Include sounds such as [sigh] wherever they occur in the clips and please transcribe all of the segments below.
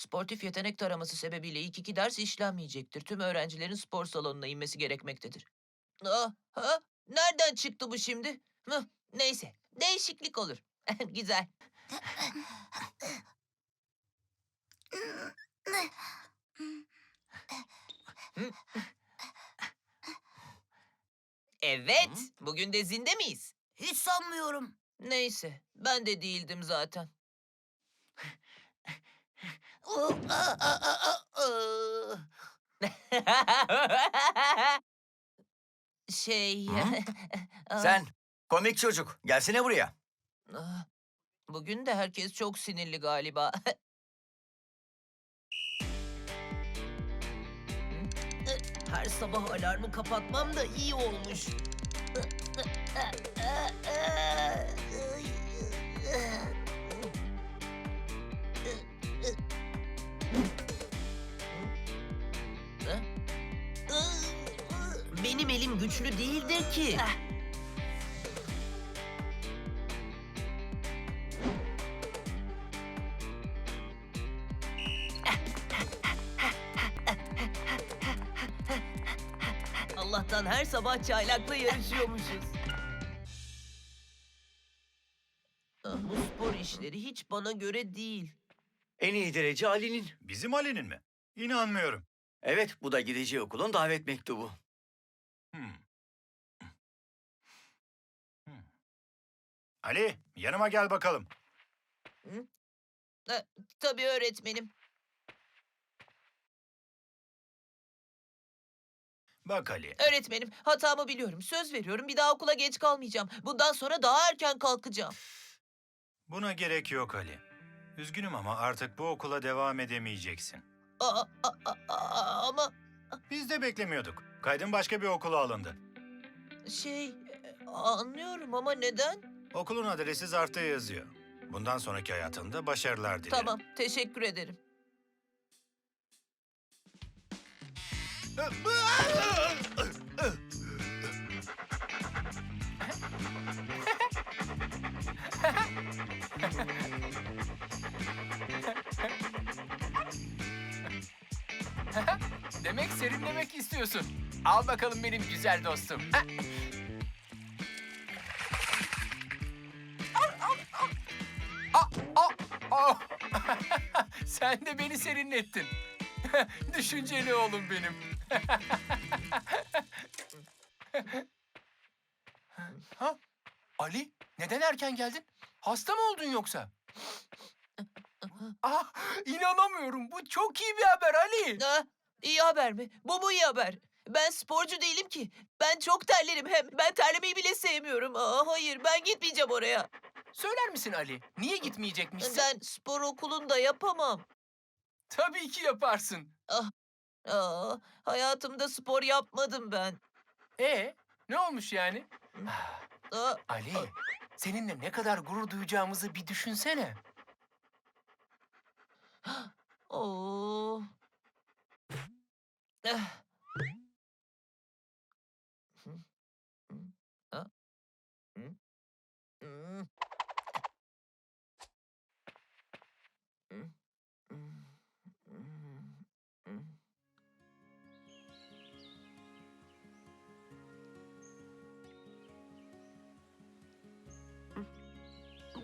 sportif yetenek taraması sebebiyle ilk iki ders işlenmeyecektir. Tüm öğrencilerin spor salonuna inmesi gerekmektedir. Aa, ha? Nereden çıktı bu şimdi? Hı, neyse, değişiklik olur. [laughs] Güzel. Evet, bugün de zinde miyiz? Hiç sanmıyorum. Neyse, ben de değildim zaten. Şey... [laughs] Sen komik çocuk. Gelsene buraya. ah, Bugün de herkes çok sinirli galiba. [laughs] Her sabah alarmı kapatmam da iyi olmuş. [laughs] güçlü değildir ki. Allah'tan her sabah çaylakla yarışıyormuşuz. Ah, Bu spor işleri hiç bana göre değil. En iyi derece Ali'nin. Bizim Ali'nin mi? İnanmıyorum. Evet bu da gideceği okulun davet mektubu. Ali, yanıma gel bakalım. Ha, tabii öğretmenim. Bak Ali, Öğretmenim hatamı biliyorum. Söz veriyorum bir daha okula geç kalmayacağım. Bundan sonra daha erken kalkacağım. buna gerek yok Ali. Üzgünüm ama artık bu okula devam edemeyeceksin. Aa, a- a- a- ama Biz de beklemiyorduk. Kaydın başka bir okula alındı. şey e, anlıyorum ama neden? Okulun adresi zarfta yazıyor. Bundan sonraki hayatında başarılar dilerim. Tamam teşekkür ederim. Demek serinlemek istiyorsun. Al bakalım benim güzel dostum. Sen de beni serinlettin. [laughs] Düşünceli oğlum benim. [laughs] ha? Ali, neden erken geldin? Hasta mı oldun yoksa? Ah, inanamıyorum. Bu çok iyi bir haber Ali. Ah, iyi haber mi? Bu mu iyi haber? Ben sporcu değilim ki. Ben çok terlerim hem. Ben terlemeyi bile sevmiyorum. Aa, hayır ben gitmeyeceğim oraya. Söyler misin Ali? Niye gitmeyecekmişsin? Ben spor okulunda yapamam. Tabii ki yaparsın. Aa, hayatımda spor yapmadım ben. E ne olmuş yani? Aa, Ali, seninle ne kadar gurur duyacağımızı bir düşünsene. [gasps] oo. Ah. Hı, hı, ah, hı, hı. Hı,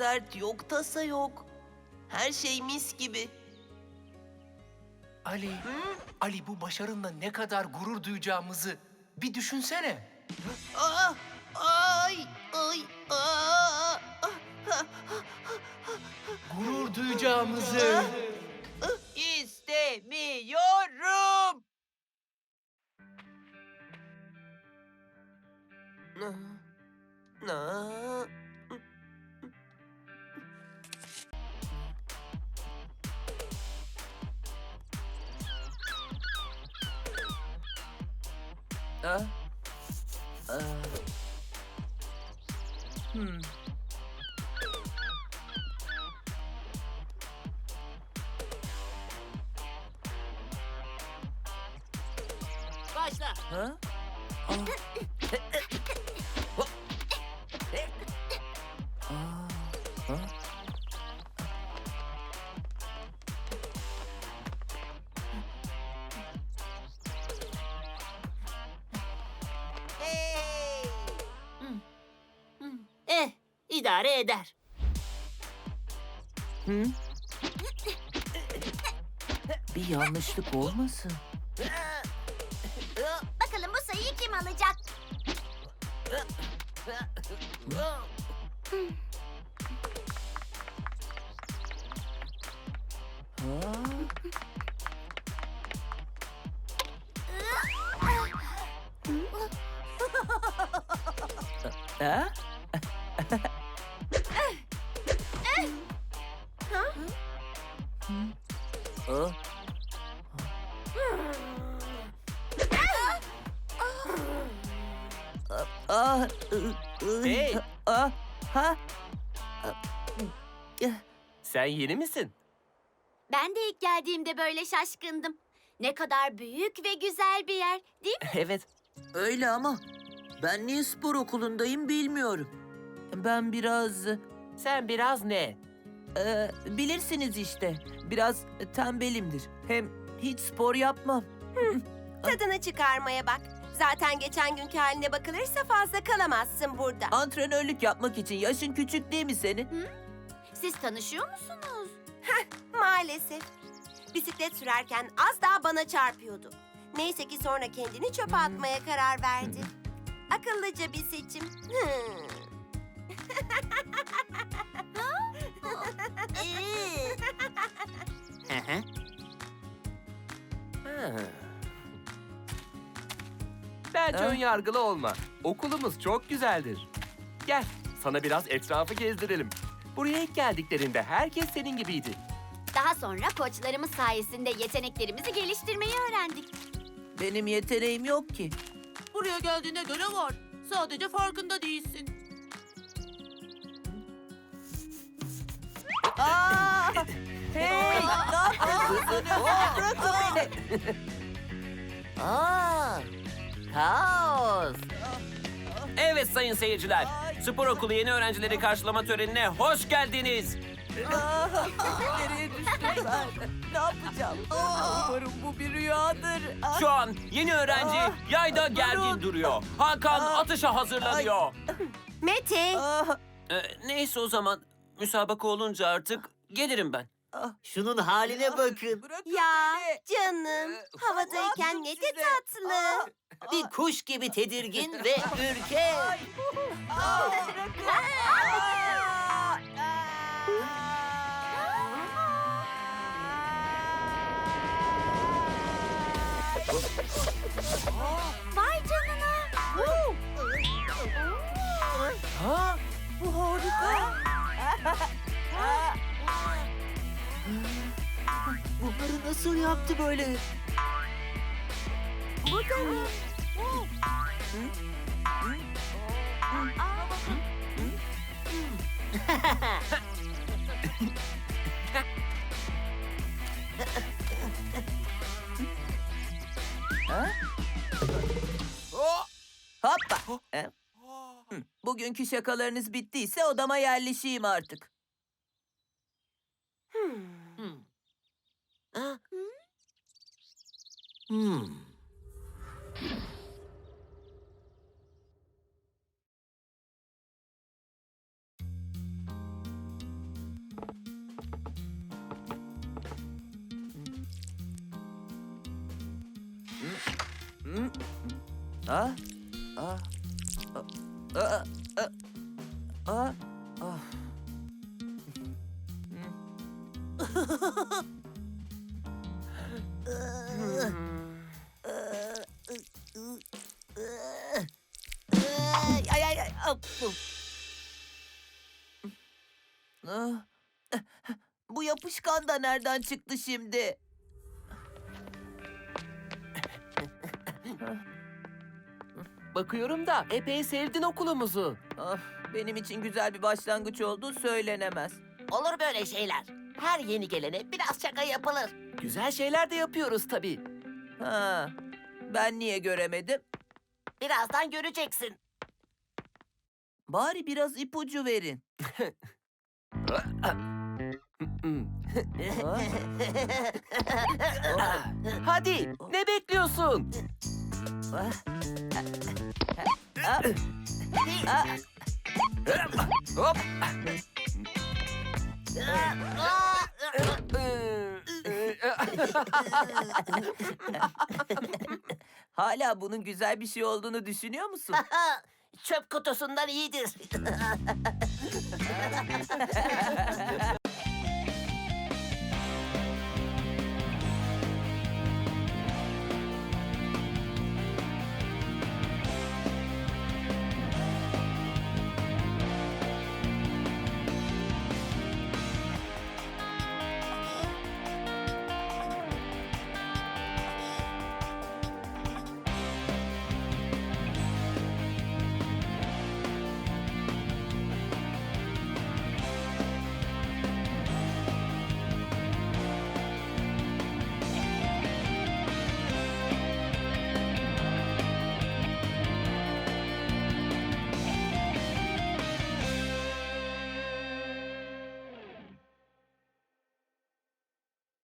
Dert yok, tasa yok. Her şey mis gibi. Ali, Ali bu başarınla ne kadar gurur duyacağımızı bir düşünsene. Aa, ay, ay, aa, Gurur duyacağımızı. istemiyorum. Na, Ah. Başla. Ha? Aa. Ha? Eh, idare eder. Hı? Bir yanlışlık olmasın? Ha? Ah, ha? Sen yeni misin? Ben de ilk geldiğimde böyle şaşkındım. Ne kadar büyük ve güzel bir yer, değil mi? [laughs] Evet. Öyle ama ben niye spor okulundayım bilmiyorum. Ben biraz Sen biraz ne? e, bilirsiniz işte. Biraz tembelimdir. Hem hiç spor yapmam. Tadını çıkarmaya bak. Zaten geçen günkü haline bakılırsa fazla kalamazsın burada. Antrenörlük yapmak için yaşın küçük değil mi senin? Siz tanışıyor musunuz? Maalesef. Bisiklet sürerken az daha bana çarpıyordu. Neyse ki sonra kendini çöpe atmaya karar verdi. Akıllıca bir seçim. Hmm. Ha? ön yargılı olma. Okulumuz çok güzeldir. Gel, sana biraz etrafı gezdirelim. Buraya ilk geldiklerinde herkes senin gibiydi. Daha sonra koçlarımız sayesinde yeteneklerimizi geliştirmeyi öğrendik. Benim yeteneğim yok ki. Buraya geldiğine göre var. Sadece farkında değilsin. Aa! [laughs] Hey! ne yapıyorsunuz? Bırakın beni. Aa, kaos. Evet sayın seyirciler, spor okulu yeni öğrencileri karşılama törenine hoş geldiniz. Nereye düştüm ben? Ne yapacağım? Umarım bu bir rüyadır. Şu an yeni öğrenci Ah, yayda gergin duruyor. Hakan Ah, atışa hazırlanıyor. Mete, aa, Ee, neyse o zaman müsabaka olunca artık gelirim ben. Şunun haline bakın. Bırakın ya beni. canım. Havadayken ne de size. tatlı. Bir kuş gibi tedirgin ve ürkek. aa, bırakın. Aa, Vay canına. Ha, bu harika. Bunları nasıl yaptı böyle? Bu da ne? Hoppa. E? Hı, Bugünkü şakalarınız bittiyse odama yerleşeyim artık. Hmm. Ah. Hmm. Ah, ah, ah, ah, ah, ah, ah. Ay ay ay. Bu yapışkan da nereden çıktı şimdi? Bakıyorum da epey sevdin okulumuzu. Ah, benim için güzel bir başlangıç oldu söylenemez. Olur böyle şeyler. Her yeni gelene biraz şaka yapılır. Güzel şeyler de yapıyoruz tabii. Ha, ben niye göremedim? Birazdan göreceksin. Bari biraz ipucu verin. [laughs] Hadi ne bekliyorsun? [laughs] Hop. Hala bunun güzel bir şey olduğunu düşünüyor musun? [laughs] Çöp kutusundan iyidir. [laughs]